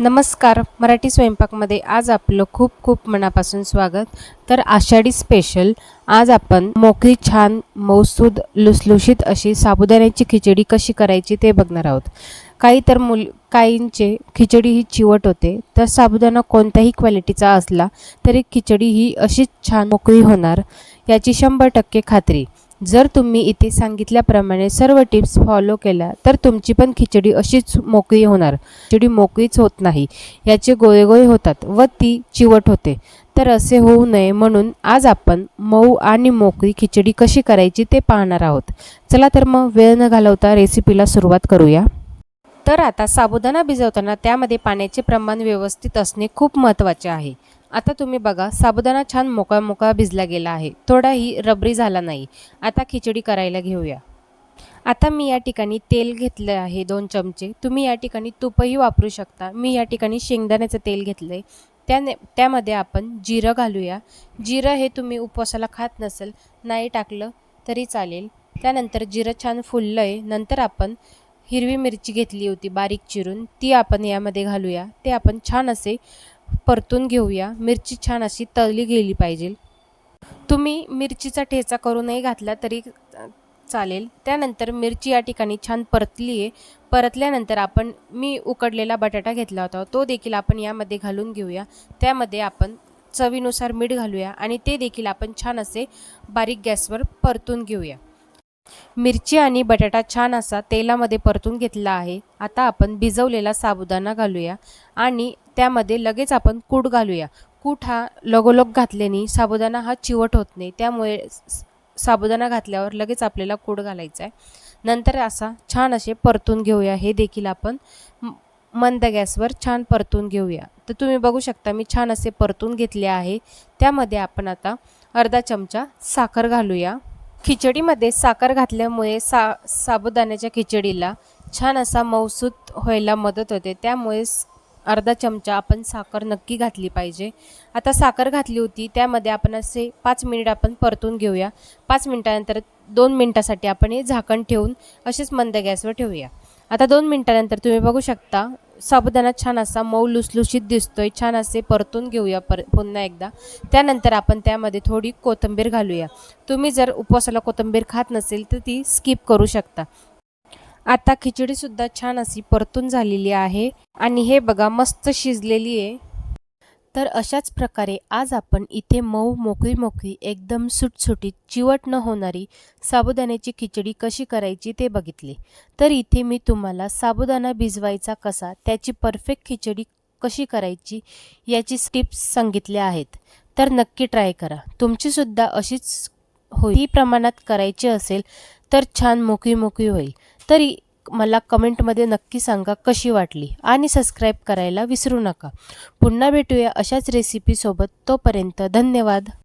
नमस्कार मराठी स्वयंपाकमध्ये आज आपलं खूप खूप मनापासून स्वागत. तर आषाढी स्पेशल आज आपण मोकळी छान मौसूद लुसलुशीत अशी साबुदाण्याची खिचडी कशी करायची ते बघणार आहोत. काही तर मुल काहींचे खिचडी ही चिवट होते तर साबुदाणा कोणत्याही क्वालिटीचा असला तरी खिचडी ही अशीच छान मोकळी होणार याची शंभर टक्के खात्री. जर तुम्ही इथे सांगितल्याप्रमाणे सर्व टिप्स फॉलो केल्या तर तुमची पण खिचडी अशीच मोकळी होणार. खिचडी मोकळीच होत नाही. याचे गोळे गोळे होतात व ती चिवट होते. तर असे होऊ नये म्हणून आज आपण मऊ आणि मोकळी खिचडी कशी करायची ते पाहणार आहोत. चला तर मग वेळ न घालवता रेसिपीला सुरुवात करूया. तर आता साबुदाणा भिजवताना त्यामध्ये पाण्याचे प्रमाण व्यवस्थित असणे खूप महत्त्वाचे आहे. आता तुम्ही बघा साबुदाणा छान मोकळा मोकळा भिजला गेला आहे. थोडाही रबरी झाला नाही. आता खिचडी करायला घेऊया. आता मी या ठिकाणी तेल घेतलं आहे दोन चमचे. तुम्ही या ठिकाणी तुपही वापरू शकता. मी या ठिकाणी शेंगदाण्याचं तेल घेतलं आहे त्याने त्यामध्ये आपण जिरं घालूया. जिरं हे तुम्ही उपवासाला खात नसेल नाही टाकलं तरी चालेल. त्यानंतर जिरं छान फुललं आहे नंतर आपण हिरवी मिरची घेतली होती बारीक चिरून. ती आपण यामध्ये घालूया. ते आपण छान असे परतून घेऊया. मिरची छान अशी तळली गेली पाहिजे. तुम्ही मिरचीचा ठेचा करूनही घातला तरी चालेल. त्यानंतर मिरची या ठिकाणी छान परतली आहे. परतल्यानंतर आपण मी उकडलेला बटाटा घेतला होता. तो देखील आपण यामध्ये घालून घेऊया. त्यामध्ये आपण चवीनुसार मीठ घालूया आणि ते देखील आपण छान असे बारीक गॅसवर परतून घेऊया. मिरची आणि बटाटा छान असा तेलामध्ये परतून घेतला आहे. आता आपण भिजवलेला साबुदाणा घालूया आणि त्यामध्ये लगेच आपण कूट घालूया. कूट हा लगोलग घातल्याने साबुदाणा हा चिवट होत नाही. त्यामुळे साबुदाणा घातल्यावर लगेच आपल्याला कूट घालायचा आहे. नंतर असा छान असे परतून घेऊया. हे देखील आपण मंद गॅसवर छान परतून घेऊया. तर तुम्ही बघू शकता मी छान असे परतून घेतले आहे. त्यामध्ये आपण आता अर्धा चमचा साखर घालूया. खिचडीमध्ये साखर घातल्यामुळे सा साबुदाण्याच्या खिचडीला छान असा मौसूत व्हायला मदत होते. त्यामुळे अर्धा चमचा आपण साखर नक्की घातली पाहिजे. आता साखर घातली होती त्यामध्ये आपण असे पाच मिनिट आपण परतून घेऊया. पाच मिनिटानंतर दोन मिनिटासाठी आपण हे झाकण ठेवून असेच मंद गॅसवर ठेवूया. आता दोन मिनटानंतर तुम्ही बघू शकता. साबुदाणा छान असा मऊ लुसलुशीत दिसतोय. छान असे परतून घेऊया पर पुन्हा एकदा. त्यानंतर आपण त्यामध्ये थोडी कोथिंबीर घालूया. तुम्ही जर उपवासाला कोथिंबीर खात नसेल तर ती स्किप करू शकता. आता खिचडीसुद्धा छान अशी परतून झालेली आहे. आणि हे बघा मस्त शिजलेली आहे. तर अशाच प्रकारे आज आपण इथे मऊ मोकळी मोकळी एकदम सुटसुटीत चिवट न होणारी साबुदाण्याची खिचडी कशी करायची ते बघितले. तर इथे मी तुम्हाला साबुदाणा भिजवायचा कसा त्याची परफेक्ट खिचडी कशी करायची याची टिप्स सांगितल्या आहेत. तर नक्की ट्राय करा. तुमचीसुद्धा अशीच होईल. ती प्रमाणात करायची असेल तर छान मोकळी मोकळी होईल. तरी मला कमेंटमध्ये नक्की सांगा कशी वाटली. आणि सबस्क्राईब करायला विसरू नका. पुन्हा भेटूया अशाच रेसिपीसोबत तोपर्यंत धन्यवाद.